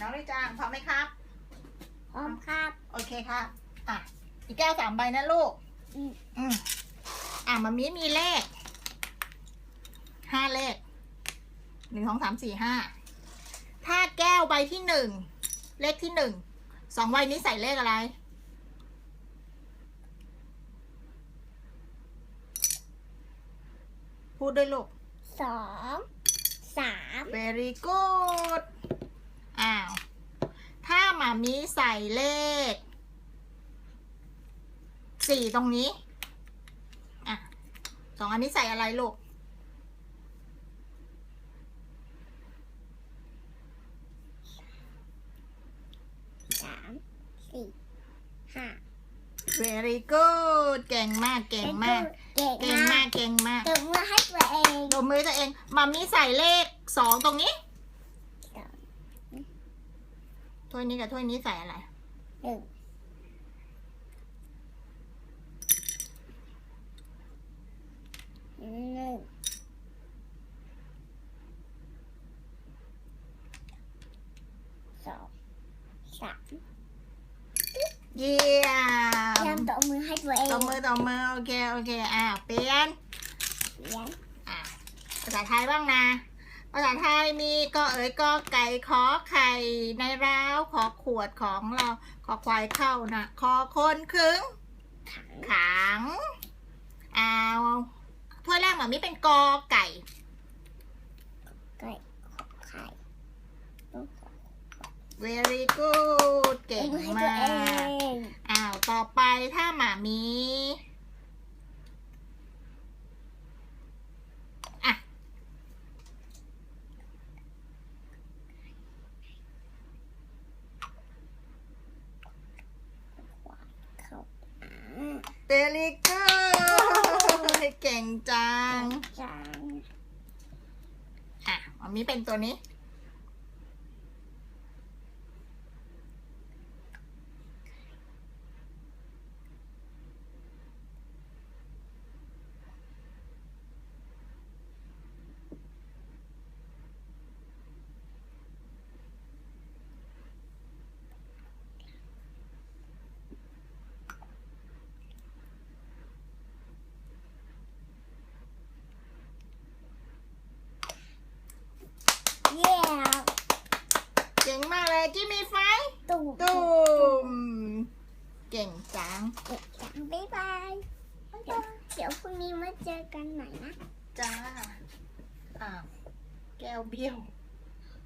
น้องลิจางพร้อมไหมครับ พร้อมครับ โอเคค่ะอะ อีกแก้วสามใบนะลูกอืมอืมอะมามีมีเลข ห้าเลข หนึ่งสองสามสี่ห้า ถ้าแก้วใบที่หนึ่ง เลขที่หนึ่ง สองใบนี้ใส่เลขอะไรพูดด้วยลูกสอง สาม very good อ้าวถ้าห มามีใส่เลขสี่ตรงนี้ อะสองอันนี้ใส่อะไรลูกสามสี่ห้า very good เก่งมาก เก่งมาก เก่งเก่งมามากกเก่งมากตบมือให้ตัวเองดมมือตัวเองมามีใส่เลขสองตรงนี้ สอง ถ้วยนี้กับถ้วยนี้ใส่อะไรหนึ่งหนึ่งสองสามเยี่ยเตรียมมตบมือให้ตัวเองตบมือตบมือโอเคโอเคอะเปลี่ยนเรียนอะภาษาไทยบ้างนะ ภาษาไทยมีก็เอ๋ยก็ไก่ขอไข่ในร้าวขอขวดของเราขอควายเข้านะขอคนขึงขังขังเอาถ้วยแรกหมามิเป็นกอไก่ไก่ขอไข่ต้องขอ very good เก่งตบมือให้มาตัวเอกงอ้าวต่อไปถ้าหมามีอะ เข้า very good เก่งจังจังอะหมามีเป็นตัวนี้ เย้ เก่งมากเลยจิมมี่ไฟตูมตุ้มเก่งจัง เก่งจัง บ๊ายบาย เดี๋ยวเดี๋ยวพรุ่งนี้มาเจอกันใหม่นะ จ้า อ้าว แก้วเบี้ยว